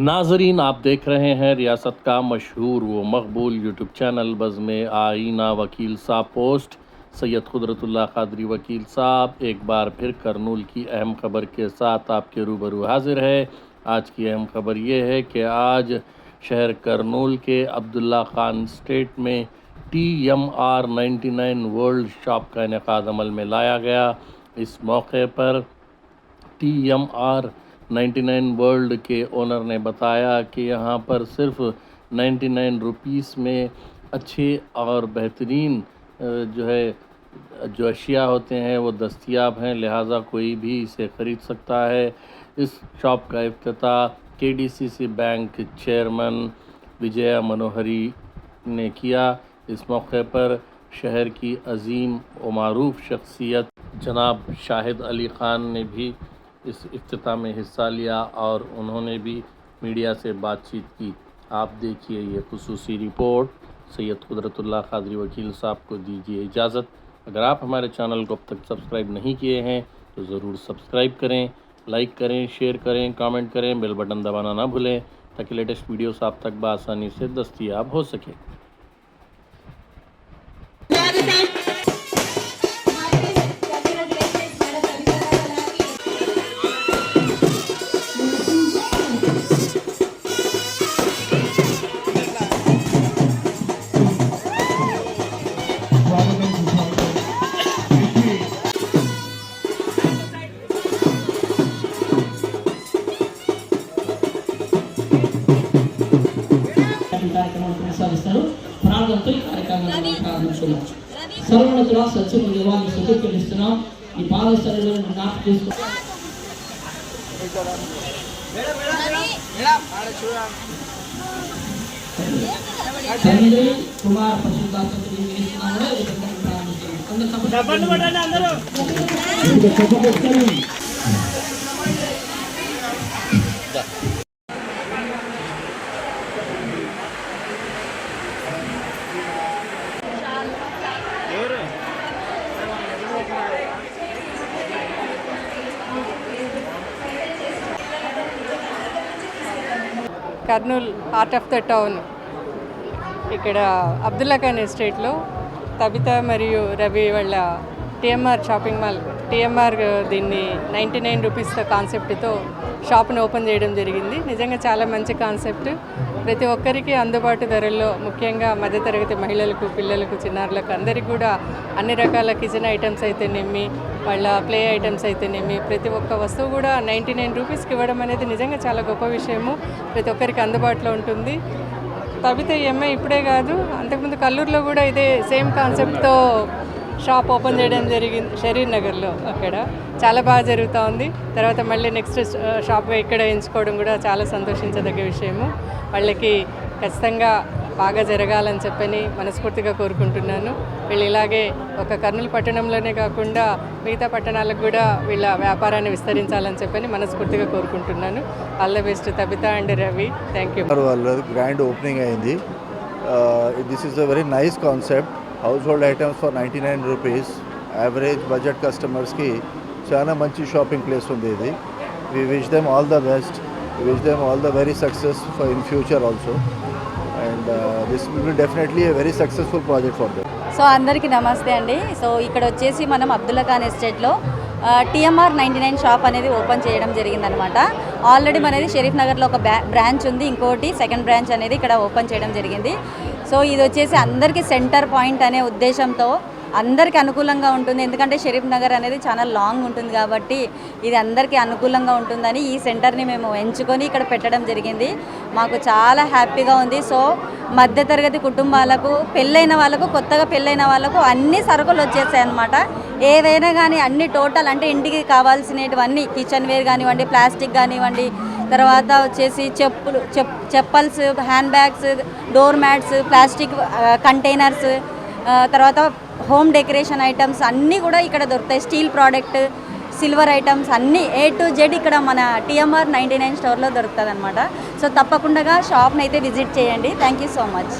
ناظرین، آپ دیکھ رہے ہیں ریاست کا مشہور و مقبول یوٹیوب چینل بزم آئینہ وکیل صاحب پوسٹ۔ سید قدرت اللہ قادری وکیل صاحب، ایک بار پھر کرنول کی اہم خبر کے ساتھ آپ کے روبرو حاضر ہے۔ آج کی اہم خبر یہ ہے کہ آج شہر کرنول کے عبداللہ خان سٹیٹ میں ٹی ایم آر نائنٹی نائن ورلڈ شاپ کا انعقاد عمل میں لایا گیا۔ اس موقع پر ٹی ایم آر نائنٹی نائن ورلڈ کے اونر نے بتایا کہ یہاں پر صرف نائنٹی نائن روپیس میں اچھے اور بہترین جو ہے، جو اشیاء ہوتے ہیں، وہ دستیاب ہیں، لہٰذا کوئی بھی اسے خرید سکتا ہے۔ اس شاپ کا افتتاح کے ڈی سی سی بینک چیئرمن چیئرمین منوہری نے کیا۔ اس موقع پر شہر کی عظیم و معروف شخصیت جناب شاہد علی خان نے بھی اس افتتاح میں حصہ لیا اور انہوں نے بھی میڈیا سے بات چیت کی۔ آپ دیکھیے یہ خصوصی رپورٹ۔ سید قدرت اللہ قادری وکیل صاحب کو دیجیے اجازت۔ اگر آپ ہمارے چینل کو اب تک سبسکرائب نہیں کیے ہیں تو ضرور سبسکرائب کریں، لائک کریں، شیئر کریں، کامنٹ کریں، بیل بٹن دبانا نہ بھولیں تاکہ لیٹسٹ ویڈیوز آپ تک بآسانی سے دستیاب ہو سکے ఈ కార్యక్రమాన్ని కొనసాగిస్తారు. ప్రారంభంతో ఈ కార్యక్రమాన్ని ప్రారంభించుకున్నాం సర్వోన్నతుల సత్యము దేవాన్ని సుఖీకరిస్తున్నాం. ఈ పాదస్థలంలో చేసుకో తండ్రి కుమార్ ప్రారంభిస్తున్నాం అందరూ. Kurnool heart of the town ఇక్కడ అబ్దుల్లా ఖాన్ ఎస్టేట్లో తబిత మరియు రవి వాళ్ళ టిఎంఆర్ షాపింగ్ మాల్ టీఎంఆర్ దీన్ని నైంటీ నైన్ రూపీస్ కాన్సెప్ట్తో షాప్ను ఓపెన్ చేయడం జరిగింది. నిజంగా చాలా మంచి కాన్సెప్ట్. ప్రతి ఒక్కరికి అందుబాటు ధరల్లో ముఖ్యంగా మధ్యతరగతి మహిళలకు పిల్లలకు చిన్నారులకు అందరికీ కూడా అన్ని రకాల కిచెన్ ఐటమ్స్ అయితేనేమి వాళ్ళ ప్లే ఐటమ్స్ అయితేనేమి ప్రతి ఒక్క వస్తువు కూడా నైంటీ నైన్ రూపీస్కి ఇవ్వడం అనేది నిజంగా చాలా గొప్ప విషయము. ప్రతి ఒక్కరికి అందుబాటులో ఉంటుంది. తబిత ఎంఐ ఇప్పుడే కాదు అంతకుముందు కల్లూరులో కూడా ఇదే సేమ్ కాన్సెప్ట్తో షాప్ ఓపెన్ చేయడం జరిగింది షరీర్ నగర్లో అక్కడ. చాలా బాగా జరుగుతూ ఉంది. తర్వాత మళ్ళీ నెక్స్ట్ షాప్ uh, ఇక్కడ ఎంచుకోవడం కూడా చాలా సంతోషించదగ్గ విషయము. వాళ్ళకి ఖచ్చితంగా బాగా జరగాలని చెప్పని మనస్ఫూర్తిగా కోరుకుంటున్నాను. వీళ్ళు ఇలాగే ఒక కర్నూలు పట్టణంలోనే కాకుండా మిగతా పట్టణాలకు కూడా వీళ్ళ వ్యాపారాన్ని విస్తరించాలని చెప్పని మనస్ఫూర్తిగా కోరుకుంటున్నాను. All the best Tabitha and Ravi thank you grand opening అయింది. This is a very nice concept household items for ninety nine rupees average budget కస్టమర్స్కి చాలా మంచి షాపింగ్ ప్లేస్ ఉంది ఇది. We wish them all the best wish them all the very success for in future also and this will be definitely a very successful project for them so అందరికీ నమస్తే అండి. So ఇక్కడ వచ్చేసి మనం అబ్దుల్లా ఖాన్ ఎస్టేట్లో TMR ninety nine shop అనేది open చేయడం జరిగిందనమాట ఆల్రెడీ మనది షరీఫ్ నగర్లో ఒక బ్రాంచ్ ఉంది. ఇంకోటి సెకండ్ బ్రాంచ్ అనేది ఇక్కడ ఓపెన్ చేయడం జరిగింది. సో ఇది వచ్చేసి అందరికీ సెంటర్ పాయింట్ అనే ఉద్దేశంతో అందరికీ అనుకూలంగా ఉంటుంది. ఎందుకంటే షరీఫ్ నగర్ అనేది చాలా లాంగ్ ఉంటుంది కాబట్టి ఇది అందరికీ అనుకూలంగా ఉంటుందని ఈ సెంటర్ని మేము ఎంచుకొని ఇక్కడ పెట్టడం జరిగింది. మాకు చాలా హ్యాపీగా ఉంది. సో మధ్యతరగతి కుటుంబాలకు పెళ్ళైన వాళ్ళకు కొత్తగా పెళ్ళైన వాళ్ళకు అన్ని సరుకులు వచ్చేసాయి అనమాట ఏవైనా కానీ అన్ని టోటల్ అంటే ఇంటికి కావాల్సినవన్నీ కిచెన్ వేర్ కానివ్వండి ప్లాస్టిక్ కానివ్వండి తర్వాత వచ్చేసి చెప్పులు చెప్ chappals hand bags door mats plastic containers తర్వాత హోమ్ డెకరేషన్ ఐటమ్స్ అన్నీ కూడా ఇక్కడ దొరుకుతాయి. స్టీల్ ప్రోడక్ట్ సిల్వర్ ఐటమ్స్ అన్నీ ఏ టు జెడ్ ఇక్కడ మన టీఎంఆర్ నైంటీ నైన్ స్టోర్లో దొరుకుతుంది అనమాట సో తప్పకుండా షాప్ని అయితే విజిట్ చేయండి. Thank you so much